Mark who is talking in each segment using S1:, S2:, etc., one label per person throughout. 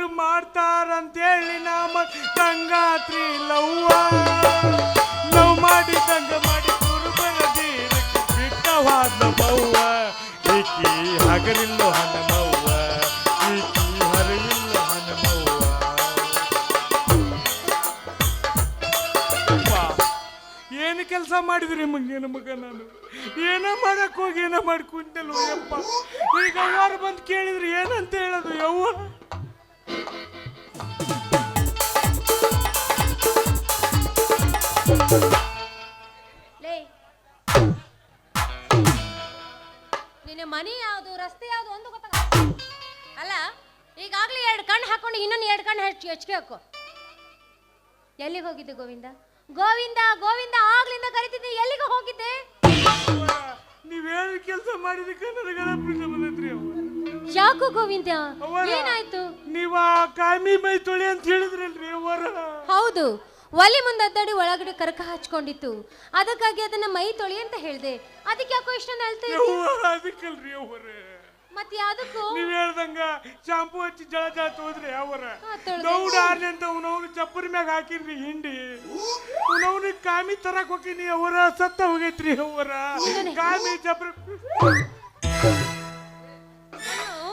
S1: ಅವ್ರು ಮಾಡ್ತಾರಂತೇಳಿ ನಮ್ಮ ಗಂಗಾತ್ರಿ ಲವ್ವ. ಲವ್ ಮಾಡಿ ತಂಗ ಮಾಡಿ ಕುರುಬರದೀರ ಬಿಟ್ಟವಾದ ಮವ್ವ. ಈಕಿ ಹಗರಿಲ್ಲೋ ಹನುಮವ್ವ ಈಕಿ ಹರಿವಿಲ್ಲ ಹನುಮವ್ವ ಏನು ಕೆಲಸ ಮಾಡಿದ್ರಿ ಮಂಗೇನ ಮಗ ನಾನು? ಏನೋ ಮಾಡಕ್ ಹೋಗಿ, ಏನೋ ಮಾಡಿ ಈಗ ಯಾರು ಬಂದು ಕೇಳಿದ್ರಿ ಏನಂತ ಹೇಳೋದು ಯವ್ವ?
S2: ಮನೆ ಯಾವುದು ರಸ್ತೆ ಯಾವುದು ಒಂದು ಗೊತ್ತಾಗ ಅಲ್ಲ ಈಗಾಗಲೇ ಎರಡು ಕಣ್ಣು ಹಾಕೊಂಡು ಇನ್ನೊಂದು ಎರಡು ಕಣ್ಣು ಹಚ್ಚಿ ಹಚ್ಕೋಕು ಹಾಕು ಎಲ್ಲಿಗೆ ಹೋಗಿದ್ದೆ ಗೋವಿಂದ? ಗೋವಿಂದ ಗೋವಿಂದ ಆಗ್ಲಿಂದ ಕರಿತಿದ್ದೆ ಎಲ್ಲಿಗೆ ಹೋಗಿದ್ದೆ?
S1: ನೀವ್ ಹೇಳಿ ಕೆಲಸ ಮಾಡಿದಕ್ಕೆ ನನಗೆ ಅಪ್ಪಿಸ ಬಂದೈತ್ರಿ
S2: ಯಾಕೋ ಗೋವಿಂದ? ಏನಾಯ್ತು?
S1: ನೀವು ಕಾಮಿ ಮೈ ತೊಳಿ ಅಂತ ಹೇಳಿದ್ರಲ್ರಿ ಅವರ
S2: ಹೌದು. ಒಲಿ ಮುಂದೆ ಅದ್ದಾಡಿ ಒಳಗಡೆ ಕರಕ ಹಚ್ಕೊಂಡಿತ್ತು. ಅದಕ್ಕಾಗಿ ಅದನ್ನ ಮೈ ತೊಳಿ ಅಂತ ಹೇಳಿದೆ. ಅದಕ್ಕೆ ಯಾಕೋ ಇಷ್ಟೊಂದು ಅಳ್ತಾ ಇದ್ದೆ?
S1: ಅದಕ್ಕಲ್ರಿ ಅವರ
S2: ಮತ್ತೆ ಯಾವ್ದಕ್ಕೂ?
S1: ನೀವ್ ಹೇಳ್ದಂಗ ಶಾಂಪೂ ಹಚ್ಚಿ ಜಳ ಜಳ ತೋದ್ರಿ ಅವರ
S2: ಹಾ, ತೊಳ್ದೆ.
S1: ದೌಡ ಆರ್ಲಿ ಅಂತ ಅವನವನು ಚಪ್ಪರಿ ಮ್ಯಾಗ ಹಾಕಿನ್ರಿ ಹಿಂಡಿ. ಅವನವ್ನ ಕಾಮಿ ತರಕ್ ಹೋಗಿನಿ ಅವರ ಸತ್ತ ಹೋಗೈತ್ರಿ ಅವರ ಕಾಮಿ ಚಪ್ಪರಿ.
S2: ನಾನು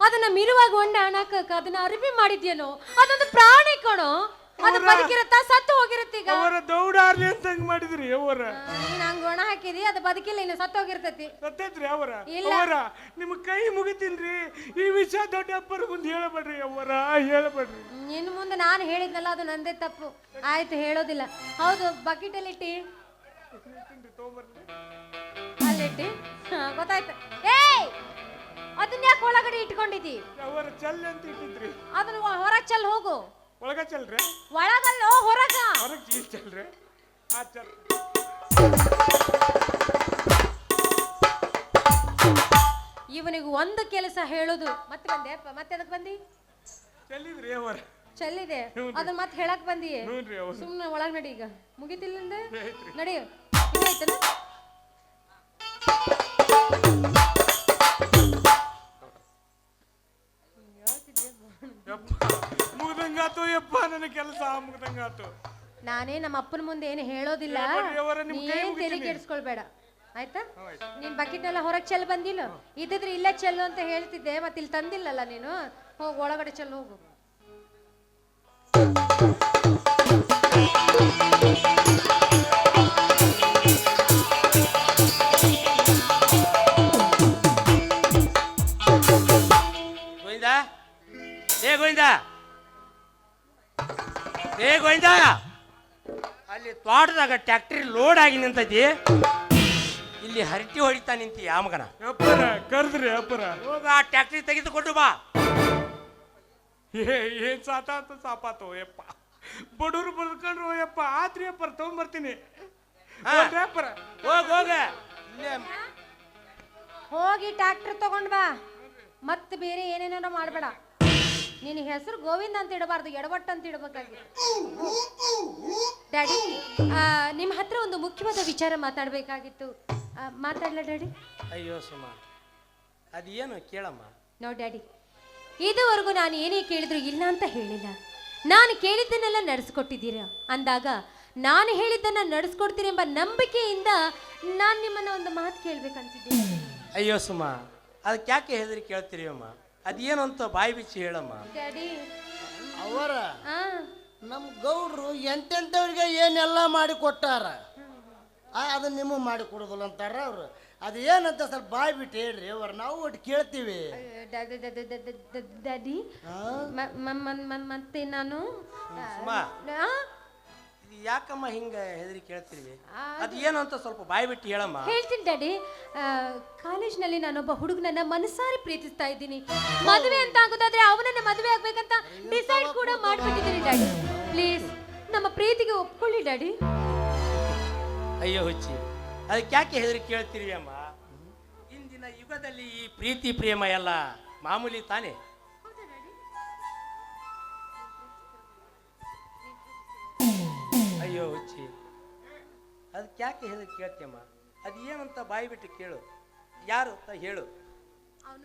S2: ಅದನ್ನ ಮಿರುವಾಗ ಹೊಂಡ ಹಾಕಕ್ಕ ಅದನ್ನ ಅರಿವಿ ಮಾಡಿದ್ಯೇನೋ? ಅದೊಂದು ಪ್ರಾಣಿ ಕಣೋ. ಅದು ಬದುಕಿರತ್ತ ಸತ್ತು ಹೋಗಿರುತ್ತೆ ಈಗ.
S1: ಅವರ ದೌಡಾರ್ಲಿ ಅಂತ ಹಂಗ್ ಮಾಡಿದ್ರಿ ಅವರ?
S2: ನೀನ್ ಹಂಗ ಒಣ ಹಾಕಿದಿ ಅದು ಬದುಕಿಲ್ಲ ಇನ್ನು ಸತ್ತು ಹೋಗಿರ್ತೈತಿ.
S1: ಸತ್ತೈತ್ರಿ ಅವರ?
S2: ಇಲ್ಲ.
S1: ಅವರ ನಿಮ್ ಕೈ ಮುಗಿತೀನ್ರಿ. ಈ ವಿಷಯ ದೊಡ್ಡಪ್ಪರ ಮುಂದೆ ಹೇಳಬೇಡ್ರಿ ಅವರ ಹೇಳಬೇಡ್ರಿ.
S2: ನಿನ್ ಮುಂದೆ ನಾನು ಹೇಳಿದ್ನಲ್ಲ ಅದು ನಂದೇ ತಪ್ಪು. ಆಯ್ತು ಹೇಳೋದಿಲ್ಲ. ಹೌದು ಬಕೆಟ್ ಅಲ್ಲಿ ಇಟ್ಟಿ. ಅಲ್ಲಿಟ್ಟಿ ಹಾ, ಗೊತ್ತಾಯ್ತು. ಏಯ್! ಅದನ್ನ ಯಾಕೆ ಒಳಗಡೆ ಇಟ್ಕೊಂಡಿದ್ದಿ
S1: ಅವರ ಚಲ್ ಅಂತ ಇಟ್ಟಿದ್ರಿ.
S2: ಅದನ್ನ ಹೊರ ಚೆಲ್ ಹೋಗು.
S1: ಒಳಗ ಚಲ್ರಿ.
S2: ಒಳಗಲ್ಲೋ ಹೊರಗ.
S1: ಹೊರಗೆ ಚೀಸ್ ಚಲ್ರಿ. ಆ ಚಲ್.
S2: ಇವನಿಗೆ ಒಂದು ಕೆಲಸ ಹೇಳೋದು. ಮತ್ತೆ ಬಂದೆ? ಮತ್ತೆ ಅದಕ್ಕೆ ಬಂದಿ?
S1: ಚೆಲ್ಲಿದ್ರಿ ಅವರ
S2: ಚೆಲ್ಲಿದೆ. ಅದನ್ನ ಮತ್ತೆ ಹೇಳಕ್ ಬಂದಿ
S1: ಅವ್ರು
S2: ಸುಮ್ಮನೆ ಒಳಗ್ ನಡಿ ಈಗ. ಮುಗಿತಿಲ್ಲ. ನಡಿ. ಆಯ್ತಲ್ಲ
S1: ಯಪ್ಪ. ಮುಗ್ದಂಗಾತು ಯಪ್ಪ ನನ್ನ ಕೆಲಸ ಮುಗ್ದಂಗಾತು
S2: ನಾನೇ ನಮ್ಮ ಅಪ್ಪನ ಮುಂದೆ ಏನು ಹೇಳೋದಿಲ್ಲ.
S1: ಅವ್ರೆ, ನಿಮ್ ಕೈ
S2: ನೀನ್
S1: ಮುಗಿತೀನಿ.
S2: ತಲೆ ಕೆಡಿಸ್ಕೊಳ್ಬೇಡ. ಆಯ್ತು. ನೀನ್ ಬಕೆಟ್ ಎಲ್ಲ ಹೊರಗೆ ಚೆಲ್ ಬಂದಿಲ್ಲ? ಇದ್ದಿದ್ರೆ ಇಲ್ಲೇ ಚೆಲ್ಲು ಅಂತ ಹೇಳ್ತಿದ್ದೆ ಮತ್ತೆ ಇಲ್ಲಿ ತಂದಿಲ್ಲಲ್ಲ ನೀನು? ಹೋಗ್ ಒಳಗಡೆ ಚೆಲ್ಲು ಹೋಗು.
S3: ಗೋವಿಂದ? ಏ ಗೋವಿಂದ? ಏ ಗೋವಿಂದ ಅಲ್ಲಿ ತೋಟದಾಗ ಟ್ಯಾಕ್ಟ್ರಿ ಲೋಡ್ ಆಗಿ ನಿಂತೈತಿ. ಇಲ್ಲಿ ಹರಟಿ ಹೊಡಿತಾ ನಿಂತಿ ಯಾಮಗನ ಮಗನ.
S1: ಯಪ್ಪರ ಕರ್ದ್ರಿ ಅಪ್ಪರ.
S3: ಹೋಗ ಆ ಟ್ಯಾಕ್ಟ್ರಿ ತೆಗೆದುಕೊಂಡು ಬಾ.
S1: ಏ ಏನ್ ಸಾತಾತು ಸಾಪಾತು ಯಪ್ಪ. ಬಡವ್ರು ಬದುಕೊಂಡ್ರು ಯಪ್ಪ. ಆತ್ರಿ ಅಪ್ಪರ ತಗೊಂಬರ್ತೀನಿ.
S3: ಹಾ.
S1: ಹೋಗ್ರಿ ಅಪ್ಪರ.
S3: ಹೋಗ ಹೋಗ. ಇಲ್ಲೇ
S2: ಹೋಗಿ ಟ್ರ್ಯಾಕ್ಟರ್ ತಗೊಂಡ್ ಬಾ. ಮತ್ತೆ ಬೇರೆ ಏನೇನಾರ ಮಾಡಬೇಡ. ನಿನ್ನ ಹೆಸರು ಗೋವಿಂದ ಅಂತ ಇಡಬಾರ್ದು ಎಡವಟ್ಟು ಅಂತ ಇಡಬೇಕಾಗಿತ್ತು. ಡ್ಯಾಡಿ ನಿಮ್ಮ ಹತ್ರ ಒಂದು ಮುಖ್ಯವಾದ ವಿಚಾರ ಮಾತಾಡಬೇಕಾಗಿತ್ತು. ಮಾತಾಡ್ಲ ಡ್ಯಾಡಿ
S3: ಅಯ್ಯೋ ಸುಮ ಅದೇನು ಕೇಳಮ್ಮ?
S2: ನೋ ಡ್ಯಾಡಿ ಇದುವರೆಗೂ ನಾನು ಏನೇ ಕೇಳಿದ್ರು ಇಲ್ಲ ಅಂತ ಹೇಳಿಲ್ಲ. ನಾನು ಕೇಳಿದ್ದನ್ನೆಲ್ಲ ನಡೆಸ್ಕೊಟ್ಟಿದ್ದೀರಾ. ಅಂದಾಗ ನಾನು ಹೇಳಿದ್ದನ್ನ ನಡೆಸ್ಕೊಡ್ತೀನಿ ಎಂಬ ನಂಬಿಕೆಯಿಂದ ನಾನು ನಿಮ್ಮನ್ನ ಒಂದು ಮಾತು ಕೇಳ್ಬೇಕಂತಿದ್ದೀನಿ
S3: ಅಯ್ಯೋ ಸುಮ ಅದಕ್ಕೆ ಯಾಕೆ ಹೆದರಿ ಕೇಳ್ತೀರಿ ಅಮ್ಮ? ಅದೇನು ಅಂತ ಬಾಯಿ ಬಿಚ್ಚಿ ಹೇಳಮ್ಮ.
S2: ಡ್ಯಾಡಿ
S4: ಅವರ
S2: ಆ.
S4: ನಮ್ಮ ಗೌಡ್ರು ಎಂತೆಂಥವ್ರಿಗೆ ಏನೆಲ್ಲ ಮಾಡಿ ಕೊಟ್ಟಾರ? ಆ, ಅದನ್ನ ನಿಮಗೆ ಮಾಡಿ ಕೊಡೋದಿಲ್ಲ ಅಂತಾರ ಅವರು. ಅದು ಏನಂತ ಸ್ವಲ್ಪ ಬಾಯಿ ಬಿಟ್ಟು ಹೇಳ್ರಿ ಅವ್ರ ನಾವು ಒಟ್ಟು ಕೇಳ್ತೀವಿ.
S2: Daddy daddy daddy daddy daddy
S4: ಆ?
S2: ಮ- ಮ- ಮ- ಮ- ಮತ್ತೆ ನಾನು?
S3: ಸುಮ.
S2: ಆ?
S3: ಇದು ಯಾಕಮ್ಮ ಹಿಂಗ ಹೆದರಿ
S2: ಕೇಳ್ತಿರ್ವಿ
S3: ಅದು ಏನು ಅಂತ ಸ್ವಲ್ಪ ಬಾಯಿ ಬಿಟ್ಟು ಹೇಳಮ್ಮ.
S2: ಹೇಳ್ತೀನಿ ಡ್ಯಾಡಿ. ಕಾಲೇಜ್ನಲ್ಲಿ ನಾನೊಬ್ಬ ಹುಡುಗನನ್ನ ಮನಸಾರಿ ಪ್ರೀತಿಸ್ತಾ ಇದ್ದೀನಿ. ಮದುವೆ ಅಂತ ಆಗೋದಾದ್ರೆ ಅವನನ್ನ ಮದುವೆ ಆಗ್ಬೇಕಂತ ಡಿಸೈಡ್ ಕೂಡ ಮಾಡ್ಬಿಟ್ಟಿದ್ದೀನಿ ಡ್ಯಾಡಿ. ಪ್ಲೀಸ್ ನಮ್ಮ ಪ್ರೀತಿಗೆ ಒಪ್ಕೊಳ್ಳಿ ಡ್ಯಾಡಿ.
S3: ಅಯ್ಯೋ ಹುಚ್ಚಿ ಅದಕ್ಕೆ ಯಾಕೆ ಹೆದರಿ ಕೇಳ್ತೀರಿ ಅಮ್ಮ? ಇಂದಿನ ಯುಗದಲ್ಲಿ ಈ ಪ್ರೀತಿ ಪ್ರೇಮ ಎಲ್ಲ ಮಾಮೂಲಿ ತಾನೇ? ಅಯ್ಯೋ ಹುಚ್ಚಿ ಅದಕ್ಕೆ ಯಾಕೆ ಹೇಳಿ ಕೇಳ್ತೀಯಮ್ಮ? ಅದು ಏನಂತ ಬಾಯಿ ಬಿಟ್ಟು ಕೇಳು. ಯಾರು ಅಂತ ಹೇಳು.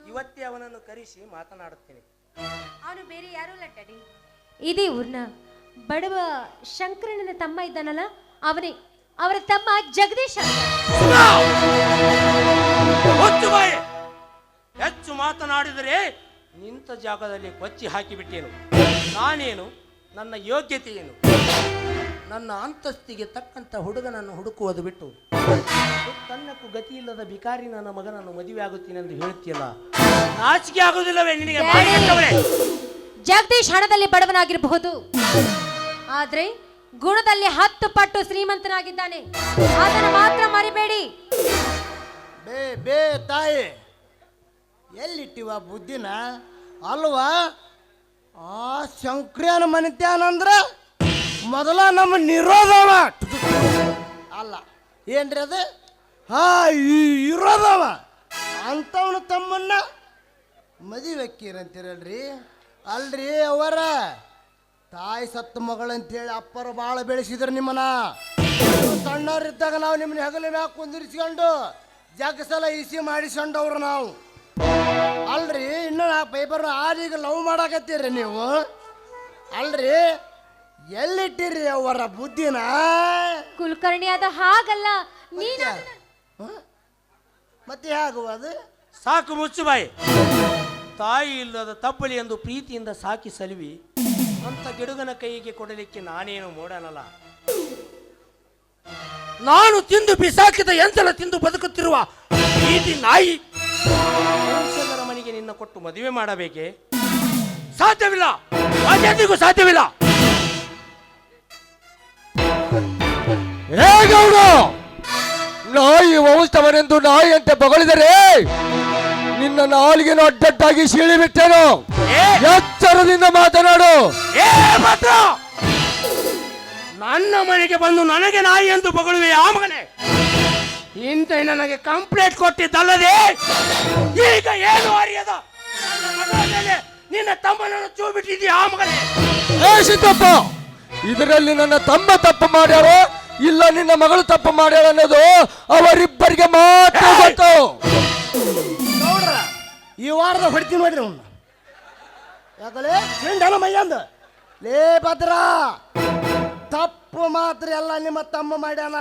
S3: ಇವತ್ತೇ ಅವನನ್ನು ಕರೆಸಿ ಮಾತನಾಡುತ್ತೇನೆ.
S2: ಅವನು ಬೇರೆ ಯಾರು ಅಲ್ಲ ಡ್ಯಾಡಿ. ಇದೇ ಊರ್ನ. ಬಡವ ಶಂಕರಣ್ಣನ ತಮ್ಮ ಇದ್ದಾನಲ್ಲ ಅವನೇ. ಅವರ ತಮ್ಮ ಜಗದೀಶ್
S3: ಬಾಯಿ. ಹೆಚ್ಚು ಮಾತನಾಡಿದರೆ ನಿಂತ ಜಾಗದಲ್ಲಿ ಕೊಚ್ಚಿ ಹಾಕಿಬಿಟ್ಟೇನು? ನಾನೇನು? ನನ್ನ ಯೋಗ್ಯತೆ ಏನು? ನನ್ನ ಅಂತಸ್ತಿಗೆ ತಕ್ಕಂತ ಹುಡುಗನನ್ನು ಹುಡುಕುವುದು ಬಿಟ್ಟು ತನ್ನಕ್ಕೂ ಗತಿ ಇಲ್ಲದ ಬಿಕಾರಿ ನನ್ನ ಮಗನನ್ನು ಮದುವೆ ಆಗುತ್ತೀನೆಂದು ಹೇಳ್ತೀಯಲ್ಲ ನಾಚಿಕೆ ಆಗುವುದಿಲ್ಲವೇ ನಿನಗೆ? ಬಾಯಿ ಕೆಟ್ಟವಳೇ?
S2: ಜಗದೀಶ್ ಹಣದಲ್ಲಿ ಬಡವನಾಗಿರಬಹುದು. ಆದ್ರೆ ಗುಣದಲ್ಲಿ ಹತ್ತು ಪಟ್ಟು ಶ್ರೀಮಂತನಾಗಿದ್ದಾನೆ. ಅದನ್ನು ಮಾತ್ರ ಮರಿಬೇಡಿ.
S4: ಬೇ ಬೇ ತಾಯಿ. ಎಲ್ಲಿಟ್ಟಿವ ಬುದ್ಧಿನ? ಅಲ್ವಾ? ಆ ಶಂಕ್ರಿಯನ ಮನಿತ್ಯಾನಂದ್ರ ಮೊದಲ ನಮ್ಮ ನಿರೋಧವ. ಅಲ್ಲ, ಏನ್ರಿ ಅದು? ಹಾ ಇರೋದವ ಅಂಥವನು ತಮ್ಮನ್ನ ಮದುವೆಕ್ಕೀರಂತೀರಲ್ರಿ ಅಲ್ರಿ ಅವರ ತಾಯಿ ಸತ್ತ ಮಗಳಂತೇಳಿ ಅಪ್ಪರು ಭಾಳ ಬೆಳೆಸಿದ್ರು ನಿಮ್ಮನ್ನ. ಸಣ್ಣವರಿದ್ದಾಗ ನಾವು ನಿಮ್ಮನ್ನ ಹೆಗಲ ಮ್ಯಾಗ ಕುಂದಿರಿಸ್ಕೊಂಡು ಜಗಸಲ ಇಸಿ ಮಾಡಿಸ್ಕೊಂಡವ್ರು ನಾವು. ಅಲ್ರಿ, ಇನ್ನು ನಾ ಪೈಬರ್ನ ಆರೀಗ ಲವ್ ಮಾಡಾಕತ್ತೀರಿ ನೀವು? ಅಲ್ರಿ ಎಲ್ಲಿಟ್ಟಿರಿ ಅವರ ಬುದ್ಧಿನ?
S2: ಕುಲಕರ್ಣಿ ಅದ ಹಾಗಲ್ಲ ನೀನ
S4: ಹ? ಮತ್ತೆ ಹೇಗುವ ಅದು?
S3: ಸಾಕು ಮುಚ್ಚು ಬಾಯಿ ತಾಯಿ ಇಲ್ಲದ ತಬ್ಬಲಿ ಎಂದು ಪ್ರೀತಿಯಿಂದ ಸಾಕಿ ಸಲುವಿ ಅಂತ ಗಿಡುಗನ ಕೈಗೆ ಕೊಡಲಿಕ್ಕೆ ನಾನೇನು ಮೋಡನಲ್ಲ? ನಾನು ತಿಂದು ಬಿಸಾಕಿದ ಎಂತೆಲ್ಲ ತಿಂದು ಬದುಕುತ್ತಿರುವ ಪ್ರೀತಿ ನಾಯಿ ಮನೆಗೆ ನಿನ್ನ ಕೊಟ್ಟು ಮದುವೆ ಮಾಡಬೇಕೆ? ಸಾಧ್ಯವಿಲ್ಲ. ಸಾಧ್ಯವಿಲ್ಲ.
S5: ಹೇ ಗೌಡ ನಾಯಿ ವಂಶವನೆಂದು ನಾಯಿಯಂತೆ ಬಗಳಿದರೆ ನಿನ್ನ ನಾಲಿಗೆನು ಅಡ್ಡಡ್ಡಾಗಿ ಸೀಳಿಬಿಟ್ಟೇನು? ಎಚ್ಚರದಿಂದ ಮಾತನಾಡು.
S3: ಮಾತ್ರ! ನನ್ನ ಮನೆಗೆ ಬಂದು ನನಗೆ ನಾಯಿ ಎಂದು ಬಗಳುವೆ ಆ ಮಗನೇ. ಇಂತ ನನಗೆ ಕಂಪ್ಲೇಂಟ್ ಕೊಟ್ಟಿದ್ದಲ್ಲದೆ ಈಗ ಏನು ಅರಿಯದ? ನನ್ನ ತಮ್ಮನನ್ನು ಚೂ ಬಿಟ್ಟಿದ್ದೀಯ ಆ ಮಗನೇ.
S5: ಸಿದ್ದಪ್ಪ ಇದರಲ್ಲಿ ನನ್ನ ತಮ್ಮ ತಪ್ಪು ಮಾಡ್ಯಾರೋ? ಇಲ್ಲ ನಿನ್ನ ಮಗಳು ತಪ್ಪು ಮಾಡ್ಯಾಳ ಅನ್ನೋದು ಅವರಿಬ್ಬರಿಗೆ ಮಾತ್ರ ಗೊತ್ತು.
S4: ನೋಡ್ರ ಈ ವಾರದ ಹೊಡಿತೀನಿ ನೋಡ್ರಿ ಅವ್ನ. ಯಾಕಲೆ? ಮೈಯಂದ ಲೇ ಭದ್ರ ತಪ್ಪು ಮಾತ್ರ ಎಲ್ಲ ನಿಮ್ಮ ತಮ್ಮ ಮಾಡ್ಯಾನ.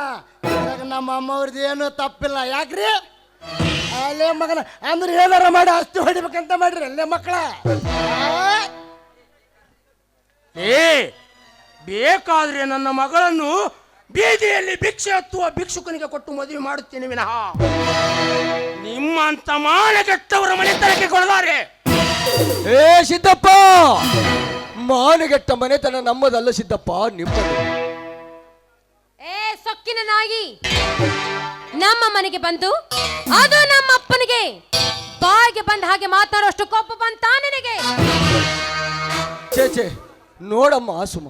S4: ಇದ್ರಾಗ ನಮ್ಮ ಅಮ್ಮವ್ರದ್ದು ಏನು ತಪ್ಪಿಲ್ಲ. ಯಾಕ್ರಿ? ಅಲ್ಲೇ ಮಗನ ಅಂದ್ರೆ ಏನಾರ ಮಾಡಿ ಅಷ್ಟು ಹೊಡಿಬೇಕಂತ ಮಾಡ್ರಿ ಅಲ್ಲೇ ಮಕ್ಕಳ.
S3: ಏ ಬೇಕಾದ್ರೆ ನನ್ನ ಮಗಳನ್ನು ಬೀದಿಯಲ್ಲಿ ಭಿಕ್ಷೆ ಹತ್ತುವ ಭಿಕ್ಷುಕನಿಗೆ ಕೊಟ್ಟು ಮದುವೆ ಮಾಡುತ್ತೇನೆ ವಿನಃ. ನಿಮ್ಮಂತ ಮಾನಗೆಟ್ಟವರ ಮನೆತನಕ್ಕೆ ಕೊಡಲಾರೆ
S5: ಏ ಸಿದ್ದಪ್ಪ! ಮಾನಗೆಟ್ಟ ಮನೆತನ ನಮ್ಮದಲ್ಲ ಸಿದ್ದಪ್ಪ ನಿಮ್ಮದು.
S2: ಏ ಸೊಕ್ಕಿನ ನಾಯಿ! ನಮ್ಮ ಮನೆಗೆ ಬಂದು ಅದು ನಮ್ಮ ಅಪ್ಪನಿಗೆ. ಬಾಯಿಗೆ ಬಂದ ಹಾಗೆ ಮಾತಾಡೋಷ್ಟು ಕೋಪ ಬಂತ ನಿನಗೆ?
S5: ಛೇ ಛೇ ನೋಡಮ್ಮ ಸುಮ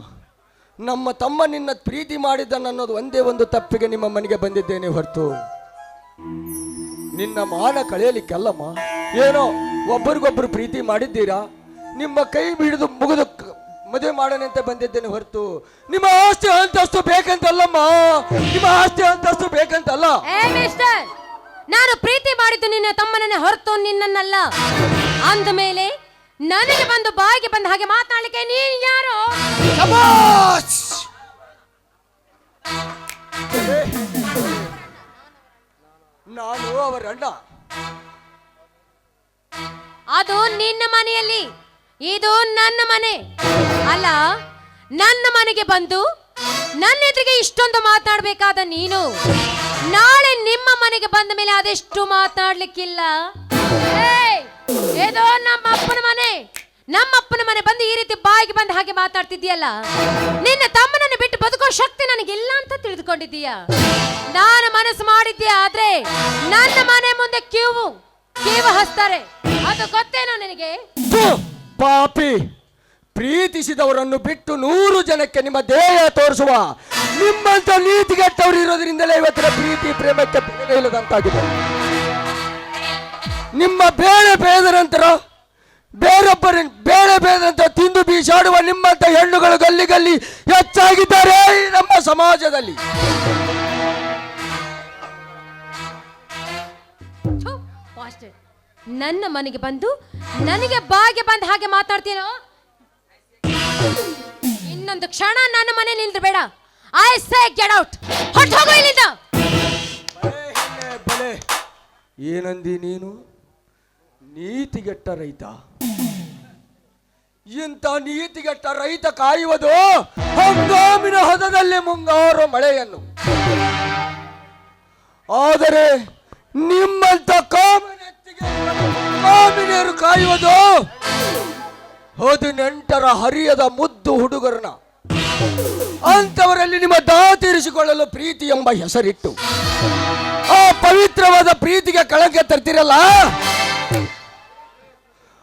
S5: ನಮ್ಮ ತಮ್ಮ ನಿನ್ನ ಪ್ರೀತಿ ಮಾಡಿದ ಅನ್ನೋದು ಒಂದೇ ಒಂದು ತಪ್ಪಿಗೆ ನಿಮ್ಮ ಮನೆಗೆ ಬಂದಿದ್ದೇನೆ ಹೊರತು. ನಿನ್ನ ಮಾನ ಕಳೆಯಲಿಕ್ಕೆಲ್ಲಮ್ಮ, ಏನೋ ಒಬ್ಬರಿಗೊಬ್ಬರು ಪ್ರೀತಿ ಮಾಡಿದ್ದೀರಾ? ನಿಮ್ಮ ಕೈ ಬಿಡಿದು ಮುಗಿದು ಮದುವೆ ಮಾಡೋಣ ಅಂತ ಬಂದಿದ್ದೇನೆ ಹೊರತು. ನಿಮ್ಮ ಆಸ್ತಿ ಅಂತಸ್ತು ಬೇಕಂತಲ್ಲಮ್ಮ, ನಿಮ್ಮ ಆಸ್ತಿ ಅಂತಸ್ತು ಬೇಕಂತಲ್ಲ?
S2: ನಾನು ಪ್ರೀತಿ ಮಾಡಿದ್ದು ನಿನ್ನ ತಮ್ಮನನ್ನೇ ಹೊರತು ನಿನ್ನನ್ನಲ್ಲ. ಅಂದ ಮೇಲೆ ನನಗೆ ಬಂದು ಬಾಯಿಗೆ ಬಂದ ಹಾಗೆ ಮಾತನಾಡಲಿಕ್ಕೆ ನೀನ್ ಯಾರು?
S4: ಶಬಾಷ್!
S5: ನಾನು ಅವರ ಅಣ್ಣ.
S2: ಅದು ನಿನ್ನ ಮನೆಯಲ್ಲಿ. ಇದು ನನ್ನ ಮನೆ. ಅಲ್ಲ ನನ್ನ ಮನೆಗೆ ಬಂದು ನನ್ನ ಎದುರಿಗೆ ಇಷ್ಟೊಂದು ಮಾತಾಡ್ಬೇಕಾದ ನೀನು? ನಾಳೆ ನಿಮ್ಮ ಮನೆಗೆ ಬಂದ ಮೇಲೆ ಅದೆಷ್ಟು ಮಾತಾಡ್ಲಿಕ್ಕಿಲ್ಲ ಏಯ್, ಇದು ನಮ್ಮ ಅಪ್ಪನ ಮನೆ. ನಮ್ಮ ಅಪ್ಪನ ಮನೆ ಬಂದು ಈ ರೀತಿ ಬಾಯಿಗೆ ಬಂದು ಹಾಗೆ ಮಾತಾಡ್ತಿದ್ಯಲ್ಲ ನಿನ್ನ ತಮ್ಮನನ್ನು ಬಿಟ್ಟು ಬದುಕೋ ಶಕ್ತಿ ನನಗಿಲ್ಲ ಅಂತ ತಿಳಿದುಕೊಂಡಿದ್ದೀಯ? ನಾನು ಮನಸ್ಸು ಮಾಡಿದ್ದೆ ಆದ್ರೆ ನನ್ನ ಮನೆ ಮುಂದೆ ಕ್ಯೂವು ಕೀವು ಹಸ್ತಾರೆ ಅದು ಗೊತ್ತೇನೋ ನಿನಗೆ?
S5: ಪಾಪಿ. ಪ್ರೀತಿಸಿದವರನ್ನು ಬಿಟ್ಟು ನೂರು ಜನಕ್ಕೆ ನಿಮ್ಮ ದೇಹ ತೋರಿಸುವ, ನಿಮ್ಮಂತ ನೀತಿಗೆಟ್ಟವರು ಇರೋದ್ರಿಂದಲೇ ಇವತ್ತಿನ ಪ್ರೀತಿ, ಪ್ರೇಮಕ್ಕೆ ಬೆಲೆ ಇಲ್ಲದಂತಾಗಿದೆ. ನಿಮ್ಮ ಬೇಳೆ ಬೇದರಂತರ ಬೇರೊಬ್ಬರ ಬೇಳೆ ಬೇದಂತ ತಿಂದು ಬೀಸಾಡುವ ನಿಮ್ಮಂತ ಹೆಣ್ಣುಗಳು ಗಲ್ಲಿ ಗಲ್ಲಿ ಹೆಚ್ಚಾಗಿದ್ದಾರೆ ಈ ನಮ್ಮ ಸಮಾಜದಲ್ಲಿ.
S2: ನನ್ನ ಮನೆಗೆ ಬಂದು ನನಗೆ ಬಾಗೆ ಬಂದ ಹಾಗೆ ಮಾತಾಡ್ತೀನೋ? ಇನ್ನೊಂದು ಕ್ಷಣ ನನ್ನ ಮನೆ ನಿಲ್ಬೇಡ ಐ ಸೇ ಗೆಟ್ ಔಟ್ ಹೊಟ್ಟು ಹೋಗು ಇಲ್ಲಿಂದ
S5: ಏನಂದಿ ನೀನು? ನೀತಿಗೆಟ್ಟ ರೈತ. ಇಂಥ ನೀತಿಗೆಟ್ಟ ರೈತ ಕಾಯುವುದು ಹಂಗಾಮಿನ ಹದದಲ್ಲಿ ಮುಂಗಾರು ಮಳೆಯನ್ನು. ಆದರೆ ನಿಮ್ಮಂತ ಕಾಮಿನಿಯರು ಕಾಯುವುದು ಹದಿನೆಂಟರ ಹರಿಯದ ಮುದ್ದು ಹುಡುಗರನ್ನ. ಅಂತವರಲ್ಲಿ ನಿಮ್ಮ ದಾ ತೀರಿಸಿಕೊಳ್ಳಲು ಪ್ರೀತಿ ಎಂಬ ಹೆಸರಿಟ್ಟು. ಆ ಪವಿತ್ರವಾದ ಪ್ರೀತಿಗೆ ಕಳಂಕ ತರ್ತಿರಲ್ಲ?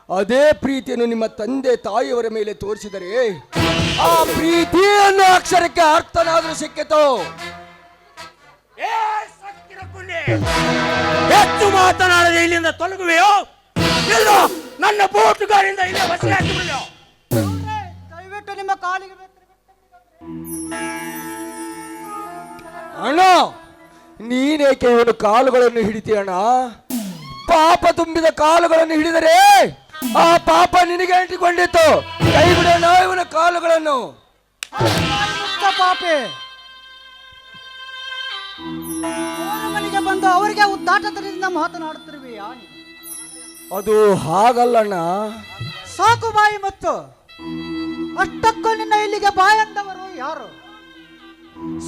S5: ಅದೇ ಪ್ರೀತಿಯನ್ನು ನಿಮ್ಮ ತಂದೆ ತಾಯಿಯವರ ಮೇಲೆ ತೋರಿಸಿದರೆ ಆ ಪ್ರೀತಿಯನ್ನು ಅಕ್ಷರಕ್ಕೆ ಅರ್ಥನಾದರೂ ಸಿಕ್ಕಿತು.
S3: ಹೆಚ್ಚು ಮಾತನಾಡದೆ ಇಲ್ಲಿಂದ ತೊಲಗುವೆಯೋ? ಇಲ್ಲ ನನ್ನ ಬೋಟುಗಾರಿಂದ ಇಲ್ಲೇ ಬಸ್
S6: ದಯವಿಟ್ಟು ನಿಮ್ಮ ಕಾಲಿಗೆ
S5: ಅಣ್ಣ ನೀನೇಕೆ ಇವನು ಕಾಲುಗಳನ್ನು ಹಿಡಿತೀಯಣ್ಣ. ಪಾಪ ತುಂಬಿದ ಕಾಲುಗಳನ್ನು ಹಿಡಿದರೆ ಆ ಪಾಪ ನಿನಗೆ ಅಂಟಿಕೊಂಡಿತ್ತು. ಕೈ ಬಿಡೋಣ ಇವನ ಕಾಲುಗಳನ್ನು
S6: ಪಾಪೆ. ಮನೆಗೆ ಬಂದು ಅವರಿಗೆ ಉದ್ದಾಟದಿಂದ ಮಾತನಾಡುತ್ತಿರುವೆ
S5: ಅದು ಹಾಗಲ್ಲಣ್ಣ.
S6: ಸಾಕು ಬಾಯಿ ಮತ್ತು. ಅಷ್ಟಕ್ಕೂ ನಿನ್ನ ಇಲ್ಲಿಗೆ ಬಾಯಂದವರು ಯಾರು?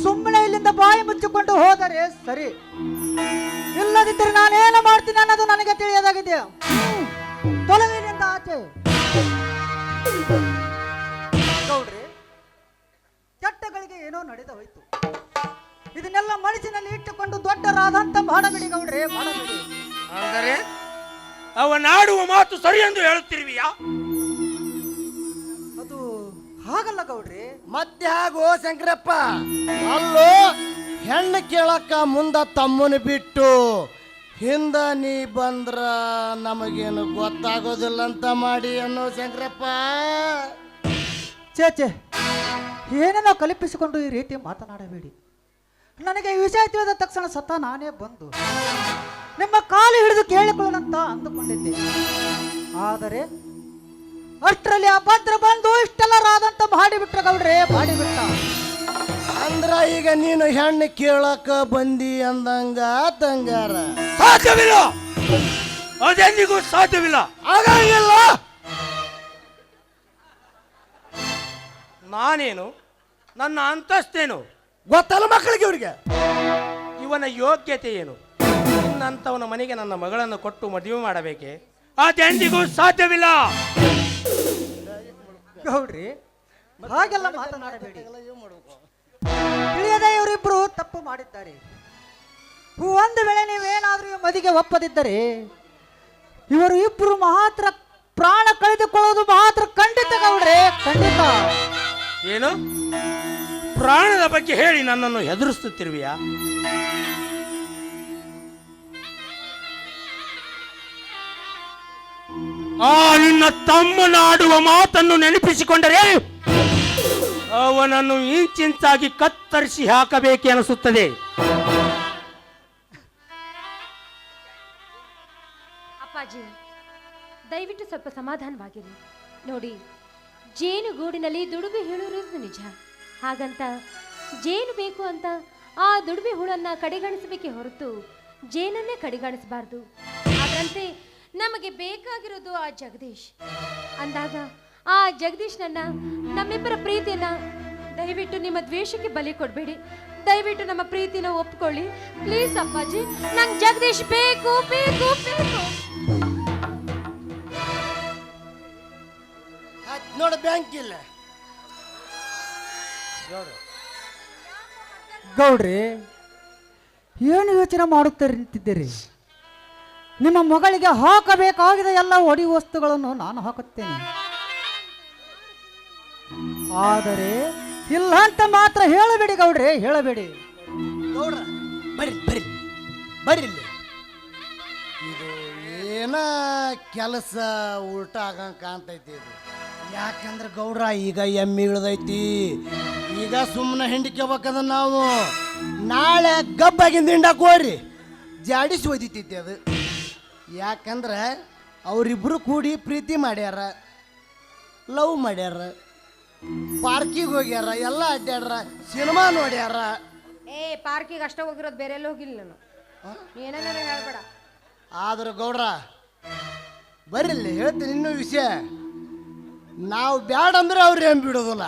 S6: ಸುಮ್ಮನೆ ಇಲ್ಲಿಂದ ಬಾಯಿ ಮುಚ್ಚಿಕೊಂಡು ಹೋದರೆ ಸರಿ. ಇಲ್ಲದಿದ್ದರೆ ನಾನೇನು ಮಾಡ್ತೀನಿ ಅನ್ನೋದು ನನಗೆ ತಿಳಿಯದಾಗಿದೆ. ತೊಲಗಿನಿಂದ ಆಚೆ. ಗೌಡ್ರಿ ಕೆಟ್ಟಗಳಿಗೆ ಏನೋ ನಡೆದ ಹೋಯ್ತು. ಇದನ್ನೆಲ್ಲ ಮನಸ್ಸಿನಲ್ಲಿ ಇಟ್ಟುಕೊಂಡು ದೊಡ್ಡರಾದಂತ ಮಾಡಬೇಡಿ ಗೌಡ್ರೆ ಮಾಡಬೇಡಿ
S3: ಅಂದರೆ ಅವನಾಡುವ ಮಾತು ಸರಿ ಎಂದು ಹೇಳುತ್ತಿರುವಿಯಾ?
S6: ಅದು ಹಾಗಲ್ಲ ಗೌಡ್ರಿ.
S4: ಮತ್ತೆ ಹಾಗೋ ಶಂಕರಪ್ಪ. ಅಲ್ಲೋ ಹೆಣ್ಣು ಕೇಳಕ್ಕ ಮುಂದ ತಮ್ಮನ ಬಿಟ್ಟು ಹಿಂದ ನೀ ಬಂದ್ರ ನಮಗೇನು ಗೊತ್ತಾಗೋದಿಲ್ಲ ಅಂತ ಮಾಡಿ ಅನ್ನೋ ಶಂಕರಪ್ಪ.
S6: ಚೇಚೆ ಏನೇನೋ ಕಲ್ಪಿಸಿಕೊಂಡು ಈ ರೀತಿ ಮಾತನಾಡಬೇಡಿ. ನನಗೆ ಈ ವಿಷಯ ತಿಳಿದ ತಕ್ಷಣ ಸತ ನಾನೇ ಬಂದು ನಿಮ್ಮ ಕಾಲು ಹಿಡಿದು ಕೇಳಿಕೊಳ್ಳೋಣಂತ ಅಂದುಕೊಂಡಿದ್ದೆ. ಆದರೆ ಅಷ್ಟರಲ್ಲಿ ಆ ಭದ್ರ ಬಂದು ಇಷ್ಟೆಲ್ಲರಾದಂತ ಮಾಡಿಬಿಟ್ರ ಗೌಡ್ರೆ, ಮಾಡಿಬಿಟ್ಟ.
S4: ಅಂದ್ರ ಈಗ ನೀನು ಹೆಣ್ಣು ಕೇಳಕ ಬಂದಿ ಅಂದಂಗ ತಂಗಾರ.
S3: ಸಾಧ್ಯವಿಲ್ಲ. ಅದೆಂದಿಗೂ ಸಾಧ್ಯವಿಲ್ಲ.
S4: ಆಗಂಗಿಲ್ಲ.
S3: ನಾನೇನು? ನನ್ನ ಅಂತಸ್ತೇನು?
S4: ಗೊತ್ತಲ್ಲ ಮಕ್ಕಳಿಗೆ ಇವ್ರಿಗೆ.
S3: ಇವನ ಯೋಗ್ಯತೆ ಏನು? ನಿನ್ನಂಥವನ ಮನೆಗೆ ನನ್ನ ಮಗಳನ್ನು ಕೊಟ್ಟು ಮದುವೆ ಮಾಡಬೇಕೆ? ಅದೆಂದಿಗೂ ಸಾಧ್ಯವಿಲ್ಲ.
S6: ಗೌಡ್ರಿ ಹಾಗೆಲ್ಲ ಮಾತನಾಡಬೇಡಿ. ತಿಳಿಯದೆ ಇವರಿಬ್ಬರು ತಪ್ಪು ಮಾಡಿದ್ದಾರೆ. ಒಂದು ವೇಳೆ ನೀವೇನಾದರೂ ಈ ಮದಿಗೆ ಒಪ್ಪದಿದ್ದರೆ, ಇವರು ಇಬ್ರು ಮಾತ್ರ ಪ್ರಾಣ ಕಳೆದುಕೊಳ್ಳೋದು ಮಾತ್ರ ಖಂಡಿತ ಗೌಡ್ರೆ, ಖಂಡಿತ.
S3: ಏನು? ಪ್ರಾಣದ ಬಗ್ಗೆ ಹೇಳಿ ನನ್ನನ್ನು ಹೆದರಿಸುತ್ತಿರುವಿಯಾ? ಆ ನಿನ್ನ ತಮ್ಮನಾಡುವ ಮಾತನ್ನು ನೆನಪಿಸಿಕೊಂಡರೆ ಅವನನ್ನು ಇಂಚಿಂಚಾಗಿ ಕತ್ತರಿಸಿ ಹಾಕಬೇಕೆ ಅನಿಸುತ್ತದೆ.
S2: ಅಪ್ಪಾಜಿ, ದಯವಿಟ್ಟು ಸ್ವಲ್ಪ ಸಮಾಧಾನವಾಗಿರಿ. ನೋಡಿ, ಜೇನುಗೂಡಿನಲ್ಲಿ ದುಡುಬಿ ಹೇಳುವುದು ನಿಜ. ಹಾಗಂತ ಜೇನು ಬೇಕು ಅಂತ ಆ ದುಡುಬಿ ಹುಳನ್ನ ಕಡೆಗಣಿಸಬೇಕೆ ಹೊರತು ಜೇನನ್ನೇ ಕಡೆಗಣಿಸಬಾರ್ದು. ಅದರಂತೆ ನಮಗೆ ಬೇಕಾಗಿರೋದು ಆ ಜಗದೀಶ್. ಅಂದಾಗ ಆ ಜಗದೀಶ್ನನ್ನ ನಮ್ಮಿಬ್ಬರ ಪ್ರೀತಿಯನ್ನ ದಯವಿಟ್ಟು ನಿಮ್ಮ ದ್ವೇಷಕ್ಕೆ ಬಲಿ ಕೊಡಬೇಡಿ. ದಯವಿಟ್ಟು ನಮ್ಮ ಪ್ರೀತಿನ ಒಪ್ಕೊಳ್ಳಿ. ಪ್ಲೀಸ್ ಅಪ್ಪಾಜಿ ನಂಗೆ ಜಗದೀಶ್ ಬೇಕು ಬೇಕು ಬೇಕು.
S4: ನೋಡ ಬ್ಯಾಂಕ್ ಇಲ್ಲ.
S6: ಗೌಡ್ರಿ ಏನು ಯೋಚನೆ ಮಾಡುತ್ತಾರೆ ನಿಂತಿದ್ದೀರಿ ನಿಮ್ಮ ಮಗಳಿಗೆ ಹಾಕಬೇಕಾಗಿದೆ ಎಲ್ಲ ಒಡಿ ವಸ್ತುಗಳನ್ನು ನಾನು ಹಾಕುತ್ತೇನೆ. ಆದರೆ ಇಲ್ಲ ಅಂತ ಮಾತ್ರ ಹೇಳಬೇಡಿ ಗೌಡ್ರೆ, ಹೇಳಬೇಡಿ.
S4: ಗೌಡ್ರ, ಬರ್ರಿ ಬರ್ರಿ ಬರ್ರಿ ಇದು ಏನ ಕೆಲಸ ಉಲ್ಟಾ ಆಗಂಗ್ ಕಾಣ್ತೈತಿ ಇದು? ಯಾಕಂದ್ರೆ ಗೌಡ್ರ, ಈಗ ಎಮ್ಮಿ ಇಳ್ದೈತಿ. ಈಗ ಸುಮ್ಮನೆ ಹಿಂಡಿಕೋಬೇಕಂದ್ರೆ ನಾವು ನಾಳೆ ಗಬ್ಬಾಗಿಂದ ಹಿಂಡಕ್ಕೆ ಹೋಗ್ರಿ. ಜಾಡಿಸಿ ಒದಿತೈತಿ ಅದು. ಯಾಕಂದ್ರೆ ಅವರಿಬ್ರು ಕೂಡಿ ಪ್ರೀತಿ ಮಾಡ್ಯಾರ, ಲವ್ ಮಾಡ್ಯಾರ. ಪಾರ್ಕಿಗೆ ಹೋಗ್ಯಾರ ಎಲ್ಲ ಅಡ್ಡಾಡ್ರ ಸಿನಿಮಾ ನೋಡ್ಯಾರ.
S2: ಏ ಪಾರ್ಕಿಗೆ ಅಷ್ಟೇ ಹೋಗಿರೋದು ಬೇರೆ ಎಲ್ಲ ಹೋಗಿಲ್ಲ ನಾನು. ಏನೇನೋ ಹೇಳ್ಬೇಡ.
S4: ಆದ್ರೆ ಗೌಡ್ರ ಬರ್ರಿಲ್ಲ ಹೇಳ್ತೀನಿ ಇನ್ನೂ ವಿಷಯ. ನಾವು ಬ್ಯಾಡ ಅಂದ್ರೆ ಅವ್ರು ಏನು ಬಿಡೋದಿಲ್ಲ.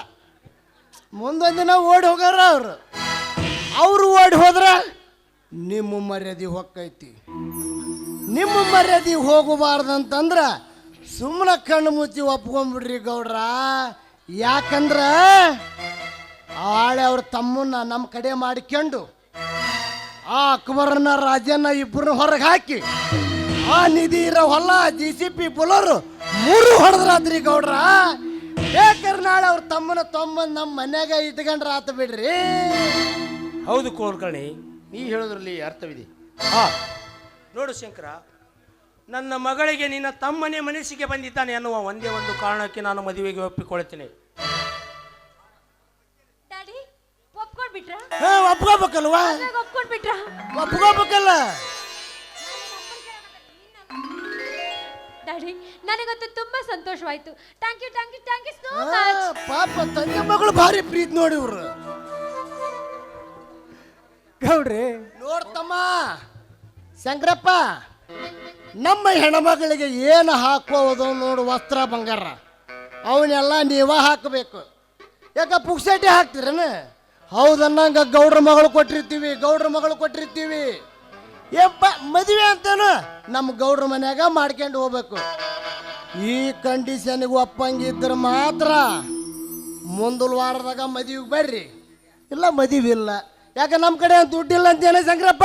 S4: ಮುಂದೊಂದು ದಿನ ಓಡಿ ಹೋಗಾರ ಅವರು. ಅವರು ಓಡಿ ಹೋದ್ರೆ ನಿಮ್ಮ ಮರ್ಯಾದೆ ಹೊಕ್ಕೈತಿ. ನಿಮ್ಮ ಮರ್ಯಾದೆ ಹೋಗಬಾರ್ದಂತಂದ್ರೆ ಸುಮ್ಮನೆ ಕಣ್ಣು ಮುಚ್ಚಿ ಒಪ್ಕೊಂಡ್ಬಿಡ್ರಿ ಗೌಡ್ರ. ಯಾಕಂದ್ರ ಆಳೆ ಅವ್ರ ತಮ್ಮನ್ನ ನಮ್ಮ ಕಡೆ ಮಾಡಿಕೊಂಡು ಆ ಅಕ್ಬರನ ರಾಜನ ಇಬ್ಬರನ್ನ ಹೊರಗೆ ಹಾಕಿ ಆ ನಿಧಿ ಇರೋ ಹೊಲ ಜಿ ಸಿ ಪಿ ಬುಲರು ಮೂರು ಹೊಡೆದ್ರಾದ್ರಿ ಗೌಡ್ರ. ಬೇಕಾದ್ರೆ ನಾಳೆ ಅವ್ರ ತಮ್ಮನ ತೊಂಬಂದು ನಮ್ಮ ಮನ್ಯಾಗ ಇಟ್ಕೊಂಡ್ರ ಆತ ಬಿಡ್ರಿ.
S3: ಹೌದು ಕೋಲ್ಕರ್ಣಿ ನೀ ಹೇಳೋದ್ರಲ್ಲಿ ಅರ್ಥವಿದೆ. ಹಾ. ನೋಡು ಶಂಕರ ನನ್ನ ಮಗಳಿಗೆ ನಿನ್ನ ತಮ್ಮನೇ ಮನಸ್ಸಿಗೆ ಬಂದಿದ್ದಾನೆ ಅನ್ನುವ ಒಂದೇ ಒಂದು ಕಾರಣಕ್ಕೆ ನಾನು ಮದುವೆಗೆ ಒಪ್ಪಿಕೊಳ್ಳುತ್ತೇನೆ
S2: ಡ್ಯಾಡಿ ಒಪ್ಕೊಂಡ್ಬಿಟ್ರ
S4: ಹಾ ಒಪ್ಕೋಬೇಕಲ್ವಾ
S2: ಒಪ್ಕೊಂಡ್ಬಿಟ್ರ
S4: ಒಪ್ಕೋಬೇಕಲ್ಲ
S2: ಡ್ಯಾಡಿ ನನಗಂತೂ ತುಂಬಾ ಸಂತೋಷವಾಯ್ತು. Thank you thank you thank you so
S4: ah,
S2: much
S4: ಪಾಪ ತಂದೆ ಮಗಳು ಭಾರಿ ಪ್ರೀತಿ ನೋಡಿ ಇವ್ರು.
S6: ಗೌಡ್ರಿ.
S4: ನೋಡ್ತಮ್ಮ ಶಂಕರಪ್ಪ. ನಮ್ಮ ಹೆಣ್ಮಗಳಿಗೆ ಏನು ಹಾಕೋದು ನೋಡು ವಸ್ತ್ರ ಬಂಗಾರ. ಅವನ್ನೆಲ್ಲ ನೀವ ಹಾಕಬೇಕು. ಯಾಕ ಪುಕ್ಸಟಿ ಹಾಕ್ತೀರನ? ಹೌದನ್ನಂಗ ಗೌಡ್ರ ಮಗಳು ಕೊಟ್ಟಿರ್ತೀವಿ, ಗೌಡ್ರ ಮಗಳು ಕೊಟ್ಟಿರ್ತೀವಿ. ಏಪ್ಪ ಮದುವೆ ಅಂತೇನು? ನಮ್ಮ ಗೌಡ್ರ ಮನ್ಯಾಗ ಮಾಡ್ಕೊಂಡು ಹೋಗ್ಬೇಕು. ಈ ಕಂಡೀಷನ್ಗೆ ಒಪ್ಪಂಗಿದ್ರೆ ಮಾತ್ರ ಮುಂದಲ್ ವಾರದಾಗ ಮದುವೆಗೆ ಬರ್ರಿ. ಇಲ್ಲ, ಮದುವೆ ಇಲ್ಲ. ಯಾಕೆ ನಮ್ಮ ಕಡೆ ದುಡ್ಡಿಲ್ಲ ಅಂತೇನೆ ಶಂಕರಪ್ಪ?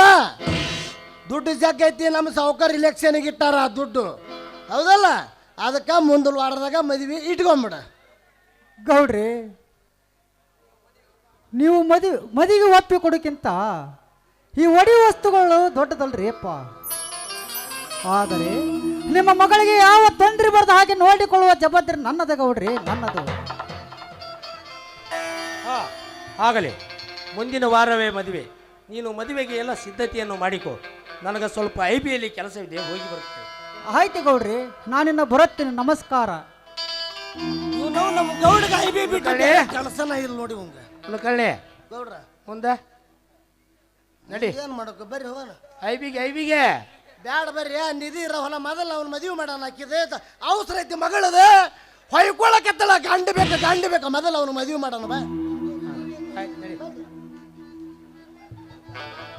S4: ದುಡ್ಡು ಜಗ್ಗೈತಿ ನಮ್ಮ ಸಾವುಕಾರ ಇಲೆಕ್ಷನ್ಗೆ ಇಟ್ಟಾರ ಆ ದುಡ್ಡು. ಹೌದಲ್ಲ? ಅದಕ್ಕೆ ಮುಂದಲ್ ವಾರದಾಗ ಮದುವೆ ಇಟ್ಕೊಂಬಿಡ.
S6: ಗೌಡ್ರಿ ನೀವು ಮದಿ ಮದಿಗೆ ಒಪ್ಪಿ ಕೊಡೋಕ್ಕಿಂತ ಈ ಒಡಿ ವಸ್ತುಗಳು ದೊಡ್ಡದಲ್ರಿ ಅಪ್ಪ. ಆದರೆ ನಿಮ್ಮ ಮಗಳಿಗೆ ಯಾವ ತೊಂದರೆ ಬರದ ಹಾಗೆ ನೋಡಿಕೊಳ್ಳುವ ಜವಾಬ್ದಾರಿ ನನ್ನದ ಗೌಡ್ರಿ ನನ್ನದು.
S3: ಹಾ ಆಗಲಿ. ಮುಂದಿನ ವಾರವೇ ಮದುವೆ. ನೀನು ಮದುವೆಗೆ ಎಲ್ಲ ಸಿದ್ಧತೆಯನ್ನು ಮಾಡಿಕೊ. ನನಗೆ ಸ್ವಲ್ಪ ಐ ಕೆಲಸ ಇದೆ ಹೋಗಿ ಬರುತ್ತೆ.
S6: ಆಯ್ತು ಗೌಡ್ರಿ ನಾನಿನ್ನ ಬರುತ್ತೇನೆ ನಮಸ್ಕಾರ.
S4: ನಾವು ನಮ್ಮ ಗೌಡ್ಗೆ ಐ ಬಿ ಬಿಟ್ಟು ಕೆಲಸನ ಇಲ್ಲ ನೋಡಿ ಹಂಗ
S3: ಕಳ್ಳೆ.
S4: ಗೌಡ್ರ.
S3: ಮುಂದೆ. ನಡಿ.
S4: ಏನು ಮಾಡಬೇಕು? ಬರ್ರಿ ಹೋಗೋಣ.
S3: ಐ ಬಿಗೆ ಐ ಬಿಗೆ
S4: ಬ್ಯಾಡ ಬರ್ರಿ ಆ ನಿಧಿ ಇರೋ ಹೊಲ ಮೊದಲು ಅವ್ನ ಮದುವೆ ಮಾಡೋಣ ಹಾಕಿದೆ. ಅವಸರ ಐತಿ ಮಗಳದ. ಹೊಯ್ಕೊಳಕತ್ತಳ ಗಂಡ ಬೇಕ ಗಂಡ ಬೇಕ. ಮೊದಲು ಅವ್ನ ಮದುವೆ ಮಾಡೋಣ ಬಾ.
S3: ಆಯ್ತು ನಡಿ